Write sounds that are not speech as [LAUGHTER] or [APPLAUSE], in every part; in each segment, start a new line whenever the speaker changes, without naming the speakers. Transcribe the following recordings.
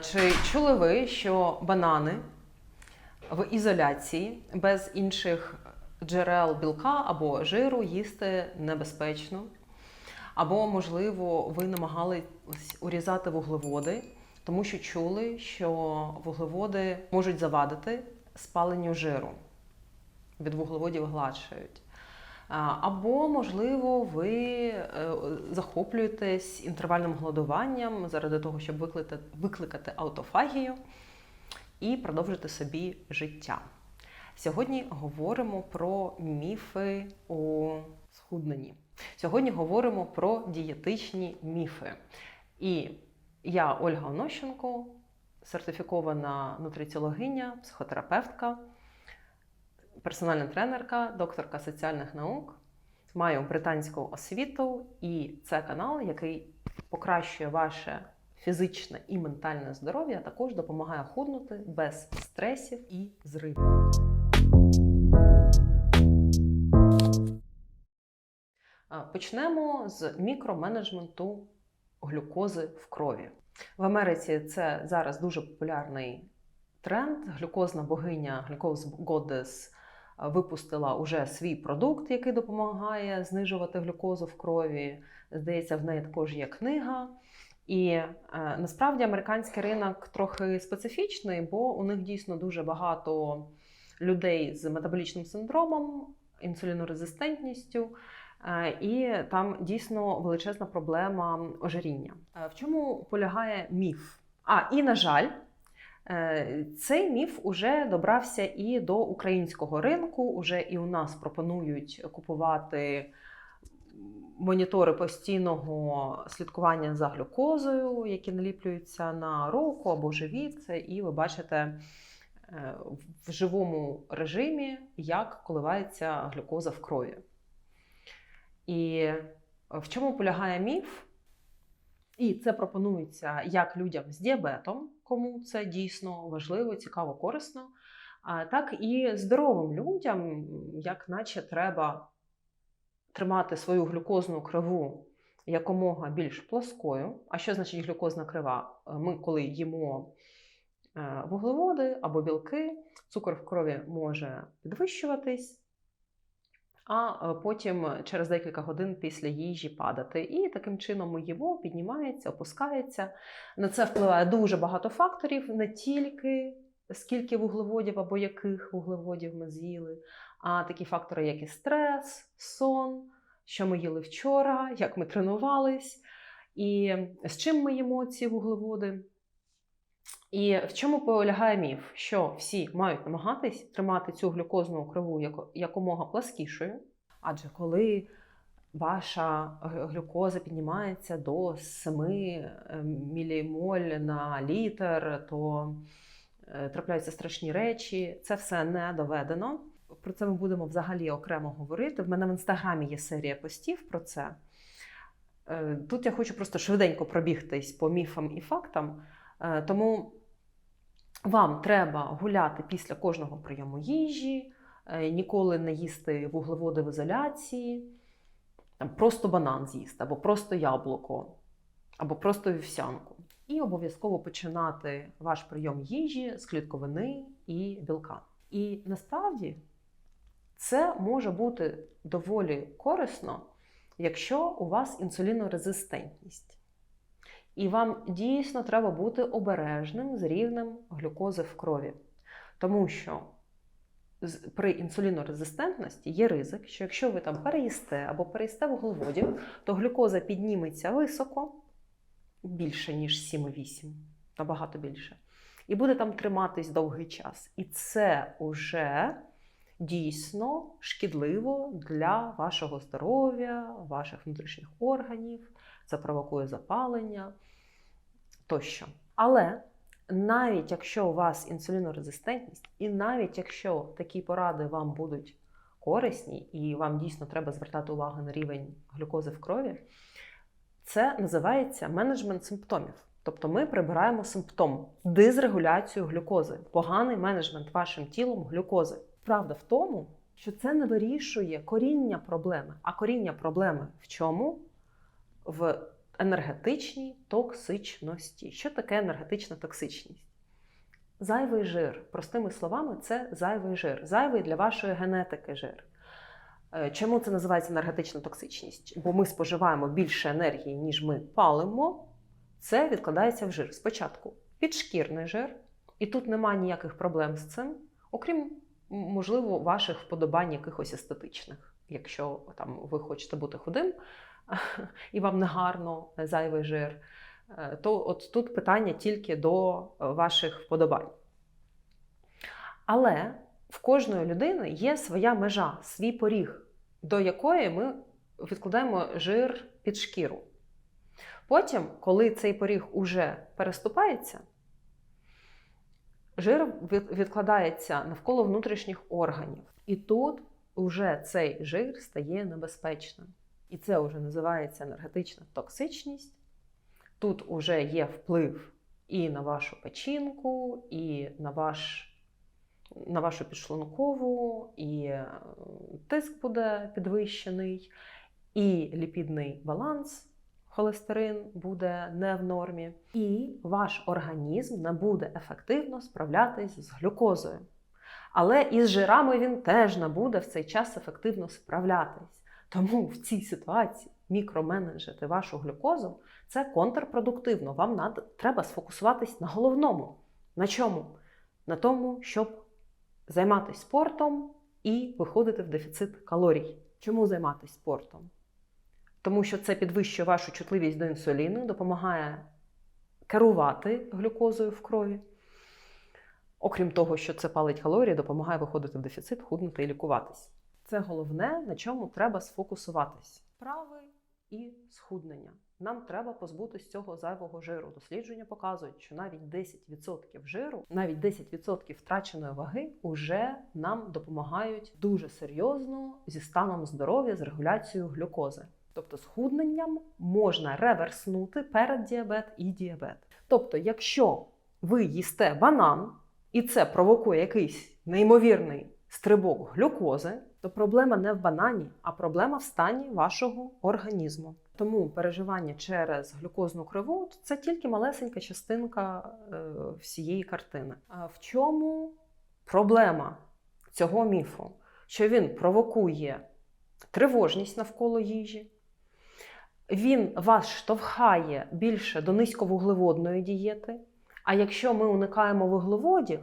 Чи чули ви, що банани в ізоляції без інших джерел білка або жиру їсти небезпечно? Або, можливо, ви намагались урізати вуглеводи, тому що чули, що вуглеводи можуть завадити спаленню жиру. Від вуглеводів гладшають. Або, можливо, ви е, захоплюєтесь інтервальним голодуванням заради того, щоб викликати, викликати аутофагію і продовжити собі життя. Сьогодні говоримо про міфи у схудненні. Сьогодні говоримо про дієтичні міфи. І я, Ольга Онощенко, сертифікована нутриціологиня, психотерапевтка, персональна тренерка, докторка соціальних наук. Маю британську освіту, і це канал, який покращує ваше фізичне і ментальне здоров'я, а також допомагає худнути без стресів і зривів. Почнемо з мікроменеджменту глюкози в крові. В Америці це зараз дуже популярний тренд. Глюкозна богиня Glucose Goddess випустила уже свій продукт, який допомагає знижувати глюкозу в крові. Здається, в неї також є книга. І е, насправді американський ринок трохи специфічний, бо у них дійсно дуже багато людей з метаболічним синдромом, інсулінорезистентністю. Е, І там дійсно величезна проблема ожиріння. Е, В чому полягає міф? А, і на жаль, цей міф уже добрався і до українського ринку. Уже і у нас пропонують купувати монітори постійного слідкування за глюкозою, які наліплюються на руку або живіт. І ви бачите е, в живому режимі, як коливається глюкоза в крові. І в чому полягає міф? І це пропонується як людям з діабетом, кому це дійсно важливо, цікаво, корисно, так і здоровим людям, як наче треба тримати свою глюкозну криву якомога більш плоскою. А що значить глюкозна крива? Ми, коли їмо е, вуглеводи або білки, цукор в крові може підвищуватись а е, потім через декілька годин після їжі падати. І таким чином ми їмо, піднімається, опускається. На це впливає дуже багато факторів, не тільки скільки вуглеводів або яких вуглеводів ми з'їли, а такі фактори, як і стрес, сон, що ми їли вчора, як ми тренувались, і з чим ми їмо ці вуглеводи. І в чому полягає міф? Що всі мають намагатись тримати цю глюкозну криву якомога пласкішою, адже коли ваша глюкоза піднімається до 7 мілімоль на літр, то е, трапляються страшні речі. Це все не доведено. Про це ми будемо взагалі окремо говорити. В мене в інстаграмі є серія постів про це. Е, Тут я хочу просто швиденько пробігтись по міфам і фактам. Е, Тому вам треба гуляти після кожного прийому їжі, е, ніколи не їсти вуглеводи в ізоляції, там, просто банан з'їсти, або просто яблуко, або просто вівсянку. І обов'язково починати ваш прийом їжі з клітковини і білка. І насправді це може бути доволі корисно, якщо у вас інсулінорезистентність. І вам дійсно треба бути обережним з рівнем глюкози в крові. Тому що при інсулінорезистентності є ризик, що якщо ви там переїсте або переїсте вуглеводів, то глюкоза підніметься високо, більше, ніж 7,8, набагато більше, і буде там триматись довгий час. І це уже дійсно шкідливо для вашого здоров'я, ваших внутрішніх органів, це провокує запалення тощо. Але навіть якщо у вас інсулінорезистентність, і навіть якщо такі поради вам будуть корисні, і вам дійсно треба звертати увагу на рівень глюкози в крові, це називається менеджмент симптомів. Тобто ми прибираємо симптом дизрегуляцію глюкози, поганий менеджмент вашим тілом глюкози. Правда в тому, що це не вирішує коріння проблеми. А коріння проблеми в чому? В енергетичній токсичності. Що таке енергетична токсичність? Зайвий жир. Простими словами, це зайвий жир, зайвий для вашої генетики жир. Е, Чому це називається енергетична токсичність? Бо ми споживаємо більше енергії, ніж ми палимо. Це відкладається в жир. Спочатку підшкірний жир, і тут немає ніяких проблем з цим, окрім, можливо, ваших вподобань якихось естетичних. Якщо там ви хочете бути худим [LAUGHS] і вам не гарно е, зайвий жир, е, то от тут питання тільки до е, ваших вподобань. Але в кожної людини є своя межа, свій поріг, до якої ми відкладаємо жир під шкіру. Потім, коли цей поріг уже переступається, жир відкладається навколо внутрішніх органів. І тут уже цей жир стає небезпечним. І це вже називається енергетична токсичність. Тут уже є вплив і на вашу печінку, і на, ваш, на вашу підшлункову, і е, тиск буде підвищений, і ліпідний баланс холестерин буде не в нормі, і ваш організм не буде ефективно справлятись з глюкозою. Але із жирами він теж не буде в цей час ефективно справлятись. Тому в цій ситуації мікроменеджити вашу глюкозу це контрпродуктивно. Вам надо, треба сфокусуватись на головному. На чому? На тому, щоб займатися спортом і виходити в дефіцит калорій. Чому займатися спортом? Тому що це підвищує вашу чутливість до інсуліну, допомагає керувати глюкозою в крові. Окрім того, що це палить калорії, допомагає виходити в дефіцит, худнути і лікуватись. Це головне, на чому треба сфокусуватись. Вправи і схуднення. Нам треба позбутися цього зайвого жиру. Дослідження показують, що навіть 10% жиру, навіть 10% втраченої ваги уже нам допомагають дуже серйозно зі станом здоров'я, з регуляцією глюкози. Тобто схудненням можна реверснути переддіабет і діабет. Тобто, якщо ви їсте банан, і це провокує якийсь неймовірний стрибок глюкози, то проблема не в банані, а проблема в стані вашого організму. Тому переживання через глюкозну криву це тільки малесенька частинка е, всієї картини. В чому проблема цього міфу? Що він провокує тривожність навколо їжі, він вас штовхає більше до низьковуглеводної дієти. А якщо ми уникаємо вуглеводів,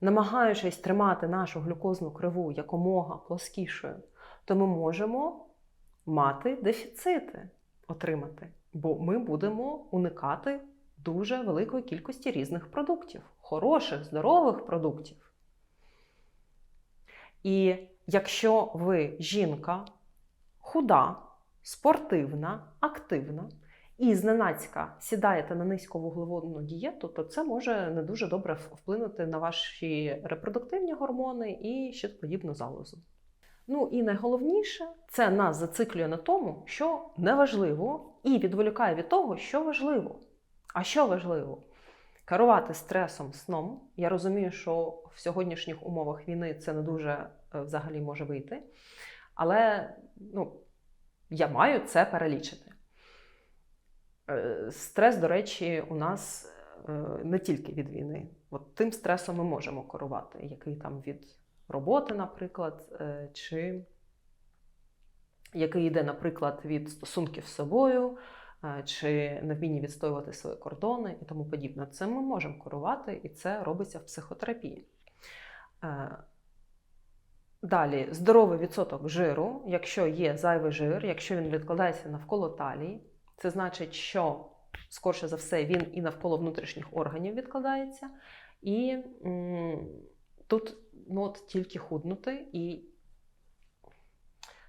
намагаючись тримати нашу глюкозну криву якомога плоскішою, то ми можемо мати дефіцити отримати, бо ми будемо уникати дуже великої кількості різних продуктів, хороших, здорових продуктів. І якщо ви жінка худа, спортивна, активна, і зненацька сідаєте на низьковуглеводну дієту, то це може не дуже добре вплинути на ваші репродуктивні гормони і щитоподібну залозу. Ну і найголовніше, це нас зациклює на тому, що неважливо, і відволікає від того, що важливо. А що важливо? Керувати стресом, сном. Я розумію, що в сьогоднішніх умовах війни це не дуже е, взагалі може вийти. Але ну, я маю це перелічити. Е, Стрес, до речі, у нас е, не тільки від війни. От тим стресом ми можемо керувати, який там від роботи, наприклад, е, чи який йде, наприклад, від стосунків з собою, чи невміння відстоювати свої кордони і тому подібне. Це ми можемо керувати, і це робиться в психотерапії. Далі, здоровий відсоток жиру, якщо є зайвий жир, якщо він відкладається навколо талії, це значить, що скорше за все він і навколо внутрішніх органів відкладається. І м, тут ну, от, тільки худнути. І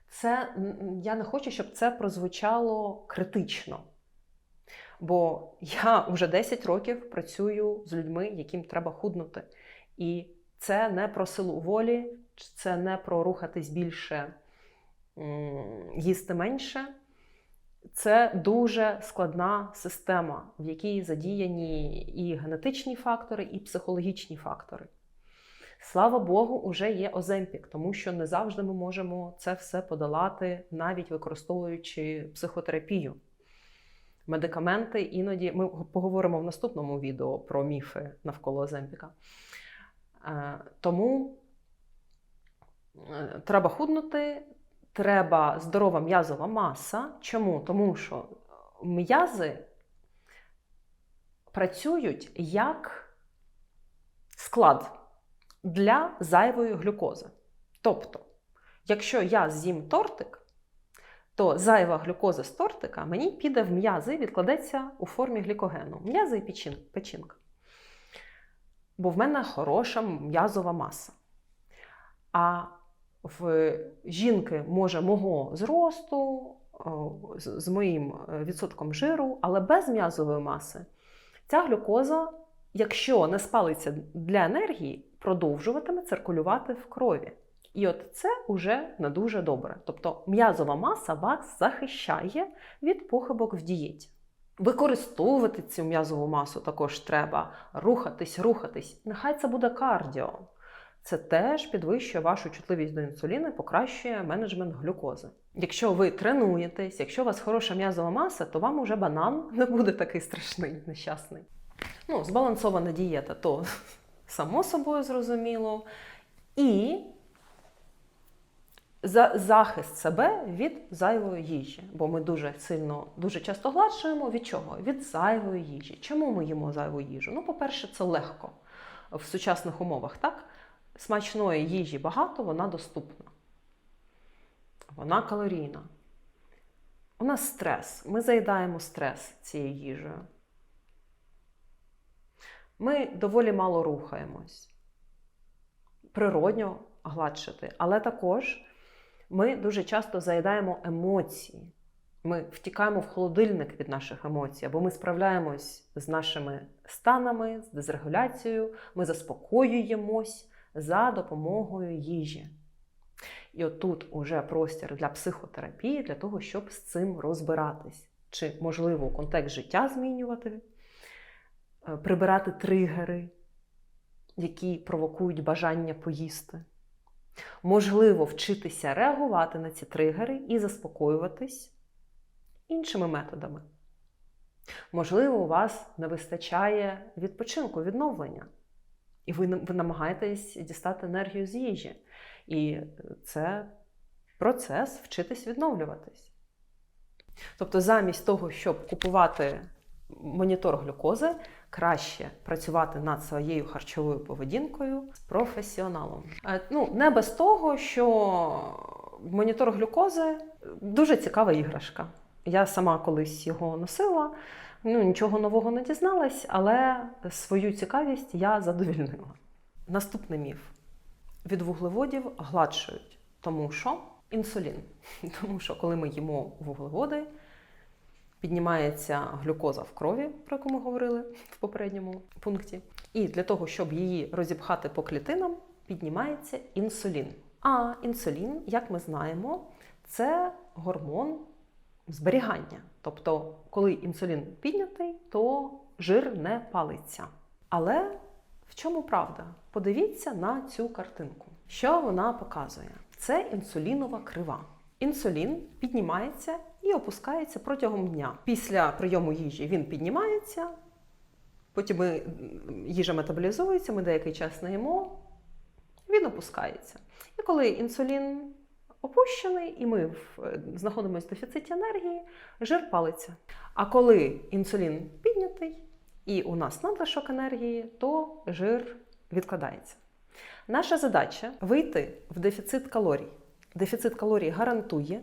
це я не хочу, щоб це прозвучало критично. Бо я вже 10 років працюю з людьми, яким треба худнути. І це не про силу волі, це не про рухатись більше, їсти менше. Це дуже складна система, в якій задіяні і генетичні фактори, і психологічні фактори. Слава Богу, уже є Оземпік, тому що не завжди ми можемо це все подолати, навіть використовуючи психотерапію. Медикаменти іноді ми поговоримо в наступному відео про міфи навколо Оземпіка. Е, Тому е, треба худнути, треба здорова м'язова маса. Чому? Тому що м'язи працюють як склад для зайвої глюкози. Тобто, якщо я з'їм тортик, то зайва глюкоза з тортика мені піде в м'язи і відкладеться у формі глікогену. М'язи і печінка. Бо в мене хороша м'язова маса. А в жінки може мого зросту, з, моїм е, відсотком жиру, але без м'язової маси, ця глюкоза, якщо не спалиться для енергії, продовжуватиме циркулювати в крові. І от це вже не дуже добре. Тобто м'язова маса вас захищає від похибок в дієті. Використовувати цю м'язову масу також треба, рухатись, рухатись. Нехай це буде кардіо. Це теж підвищує вашу чутливість до інсуліну покращує менеджмент глюкози. Якщо ви тренуєтесь, якщо у вас хороша м'язова маса, то вам уже банан не буде такий страшний, нещасний. Ну, збалансована дієта, то [LAUGHS] само собою зрозуміло. І за захист себе від зайвої їжі. Бо ми дуже сильно, дуже часто гладшуємо від чого? Від зайвої їжі. Чому ми їмо зайву їжу? Ну, по-перше, це легко в сучасних умовах, так? Смачної їжі багато, вона доступна. Вона калорійна. У нас стрес. Ми заїдаємо стрес цією їжею. Ми доволі мало рухаємось. Природньо гладшити, але також ми дуже часто заїдаємо емоції. Ми втікаємо в холодильник від наших емоцій, або ми справляємось з нашими станами, з дезрегуляцією, ми заспокоюємось за допомогою їжі. І отут уже простір для психотерапії, для того, щоб з цим розбиратись. Чи можливо контекст життя змінювати, е, прибирати тригери, які провокують бажання поїсти. Можливо, вчитися реагувати на ці тригери і заспокоюватись іншими методами. Можливо, у вас не вистачає відпочинку, відновлення. І ви, ви намагаєтесь дістати енергію з їжі. І це процес вчитись відновлюватись. Тобто, замість того, щоб купувати монітор глюкози, краще працювати над своєю харчовою поведінкою з професіоналом. Е, Ну, не без того, що монітор глюкози дуже цікава іграшка. Я сама колись його носила, ну нічого нового не дізналась, але свою цікавість я задовільнила. Наступний міф: від вуглеводів гладшують, тому що інсулін. [LAUGHS] Тому що коли ми їмо вуглеводи, піднімається глюкоза в крові, про яку ми говорили в попередньому пункті. І для того, щоб її розіпхати по клітинам, піднімається інсулін. А інсулін, як ми знаємо, це гормон зберігання. Тобто, коли інсулін піднятий, то жир не палиться. Але в чому правда? Подивіться на цю картинку. Що вона показує? Це інсулінова крива. Інсулін піднімається і опускається протягом дня. Після прийому їжі він піднімається, потім їжа метаболізується, ми деякий час не їмо, він опускається. І коли інсулін опущений, і ми знаходимося в дефіциті енергії, жир палиться. А коли інсулін піднятий і у нас надлишок енергії, то жир відкладається. Наша задача вийти в дефіцит калорій. Дефіцит калорій гарантує,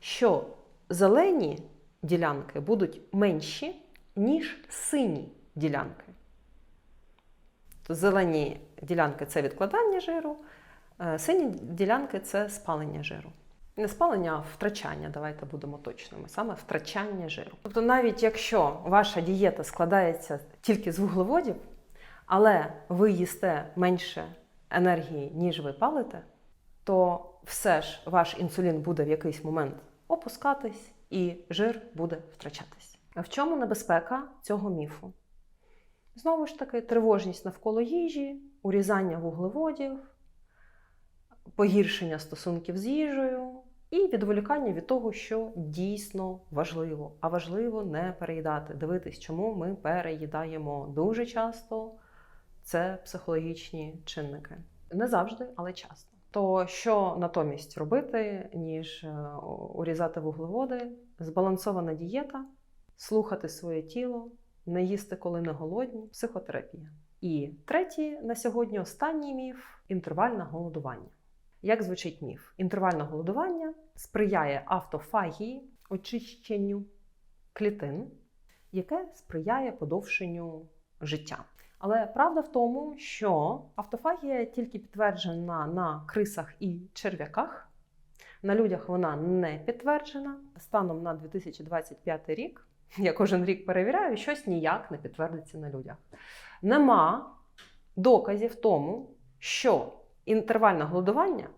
що зелені ділянки будуть менші, ніж сині ділянки. Зелені ділянки це відкладання жиру, е, сині ділянки це спалення жиру. Не спалення, а втрачання, давайте будемо точними, саме втрачання жиру. Тобто, навіть якщо ваша дієта складається тільки з вуглеводів, але ви їсте менше енергії, ніж ви палите, то все ж ваш інсулін буде в якийсь момент опускатись і жир буде втрачатись. В чому небезпека цього міфу? Знову ж таки, тривожність навколо їжі, урізання вуглеводів, погіршення стосунків з їжею і відволікання від того, що дійсно важливо. А важливо не переїдати. Дивитись, чому ми переїдаємо дуже часто. Це психологічні чинники. Не завжди, але часто. То що натомість робити, ніж е, урізати вуглеводи, збалансована дієта, слухати своє тіло, не їсти, коли не голодні, психотерапія. І третій на сьогодні останній міф інтервальне голодування. Як звучить міф? Інтервальне голодування сприяє автофагії, очищенню клітин, яке сприяє подовшенню життя. Але правда в тому, що автофагія тільки підтверджена на крисах і черв'яках. На людях вона не підтверджена. Станом на 2025 рік, я кожен рік перевіряю, щось ніяк не підтвердиться на людях. Нема доказів тому, що інтервальне голодування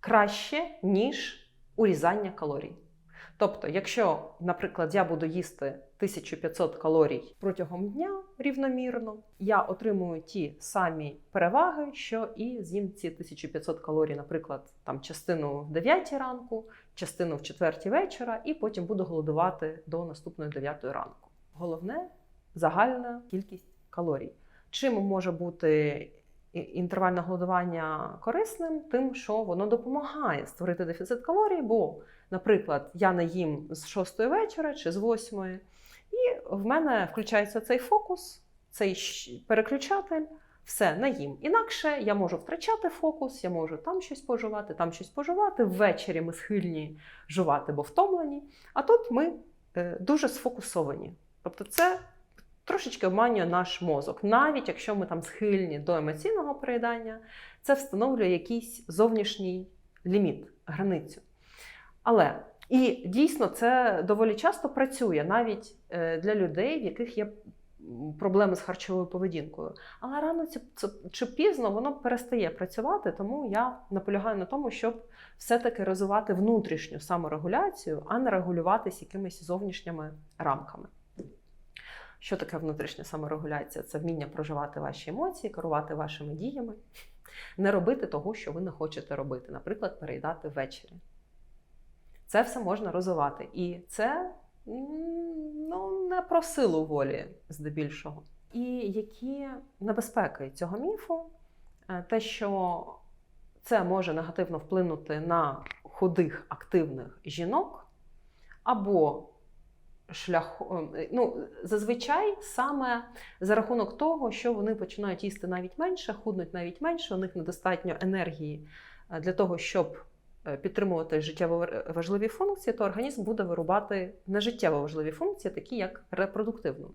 краще, ніж урізання калорій. Тобто, якщо, наприклад, я буду їсти 1500 калорій протягом дня рівномірно, я отримую ті самі переваги, що і з'їм ці 1500 калорій, наприклад, там частину в 9 ранку, частину в 4 вечора, і потім буду голодувати до наступної 9 ранку. Головне загальна кількість калорій. Чим може бути інтервальне голодування корисним, тим, що воно допомагає створити дефіцит калорій, бо Наприклад, я не їм з 6 вечора чи з 8, і в мене включається цей фокус, цей переключатель, все не їм. Інакше я можу втрачати фокус, я можу там щось пожувати, там щось пожувати. Ввечері ми схильні жувати, бо втомлені. А тут ми е, дуже сфокусовані. Тобто, це трошечки обманює наш мозок. Навіть якщо ми там схильні до емоційного переїдання, це встановлює якийсь зовнішній ліміт, границю. Але і дійсно це доволі часто працює навіть е, для людей, в яких є проблеми з харчовою поведінкою. Але рано чи пізно воно перестає працювати, тому я наполягаю на тому, щоб все-таки розвивати внутрішню саморегуляцію, а не регулюватись якимись зовнішніми рамками. Що таке внутрішня саморегуляція? Це вміння проживати ваші емоції, керувати вашими діями, не робити того, що ви не хочете робити, наприклад, переїдати ввечері. Це все можна розвивати. І це ну, не про силу волі здебільшого. І які небезпеки цього міфу, е, те, що це може негативно вплинути на худих активних жінок, або шлях, е, ну, зазвичай саме за рахунок того, що вони починають їсти навіть менше, худнуть навіть менше, у них недостатньо енергії е, для того, щоб Е, підтримувати життєво важливі функції, то організм буде вирубати нежиттєво важливі функції, такі як репродуктивну.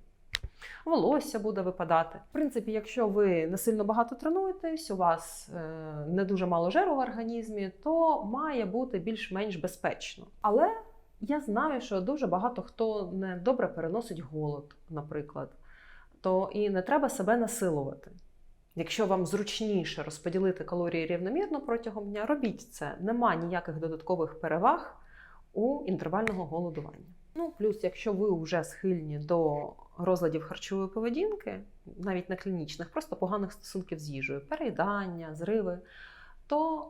Волосся буде випадати. В принципі, якщо ви не сильно багато тренуєтесь, у вас не дуже мало жиру в організмі, то має бути більш-менш безпечно. Але я знаю, що дуже багато хто не добре переносить голод, наприклад, то і не треба себе насилувати. Якщо вам зручніше розподілити калорії рівномірно протягом дня, робіть це. Нема ніяких додаткових переваг у інтервального голодування. Ну, плюс, якщо ви вже схильні до розладів харчової поведінки, навіть не клінічних, просто поганих стосунків з їжею, переїдання, зриви, то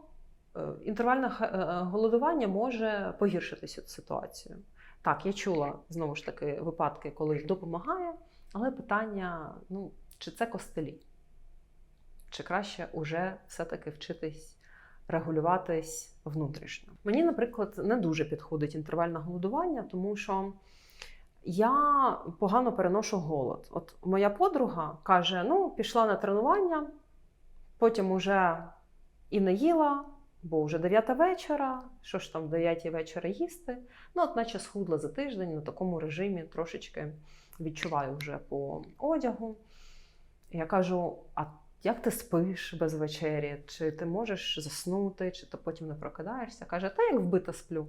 інтервальне е, голодування може погіршити цю ситуацію. Так, я чула знову ж таки випадки, коли допомагає, але питання: ну, чи це костелі? Чи краще уже все-таки вчитись регулюватись внутрішньо? Мені, наприклад, не дуже підходить інтервальне голодування, тому що я погано переношу голод. От моя подруга каже: ну, пішла на тренування, потім уже і не їла, бо вже 9 вечора, що ж там в 9 вечора їсти. Ну, от наче схудла за тиждень на такому режимі трошечки відчуваю вже по одягу. Я кажу: а як ти спиш без вечері, чи ти можеш заснути, чи ти потім не прокидаєшся? Каже, та як вбита сплю.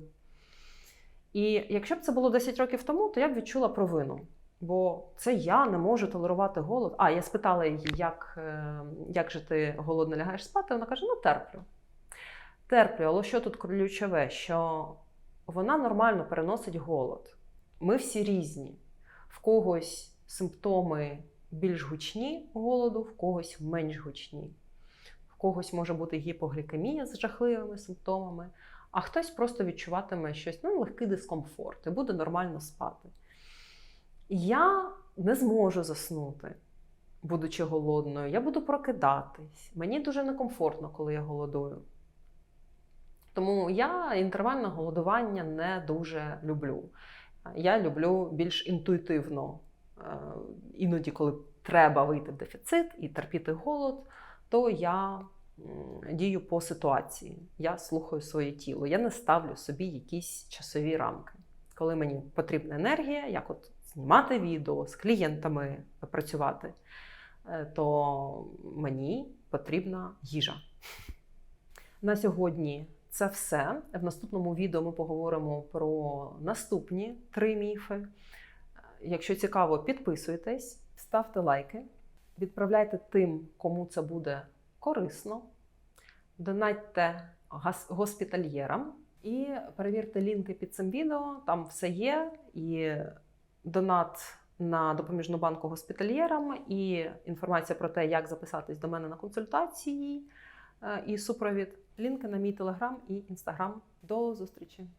І якщо б це було 10 років тому, то я б відчула провину. Бо це я не можу толерувати голод. А я спитала її, як е, як же ти голодно лягаєш спати. Вона каже: ну терплю. Терплю, але що тут ключове? Що вона нормально переносить голод. Ми всі різні. В когось симптоми більш гучні голоду, в когось менш гучні. В когось може бути гіпоглікемія з жахливими симптомами, а хтось просто відчуватиме щось, ну, легкий дискомфорт і буде нормально спати. Я не зможу заснути, будучи голодною. Я буду прокидатись. Мені дуже некомфортно, коли я голодую. Тому я інтервальне голодування не дуже люблю. Я люблю більш інтуїтивно. Е, Іноді, коли треба вийти в дефіцит і терпіти голод, то я дію по ситуації. Я слухаю своє тіло. Я не ставлю собі якісь часові рамки. Коли мені потрібна енергія, як от знімати відео з клієнтами працювати, е, то мені потрібна їжа. На сьогодні це все. В наступному відео ми поговоримо про наступні три міфи. Якщо цікаво, підписуйтесь, ставте лайки, відправляйте тим, кому це буде корисно, донатьте госпітальєрам і перевірте лінки під цим відео. Там все є. І донат на допоміжну банку госпітальєрам, і інформація про те, як записатись до мене на консультації е, і супровід. Лінки на мій телеграм і інстаграм. До зустрічі!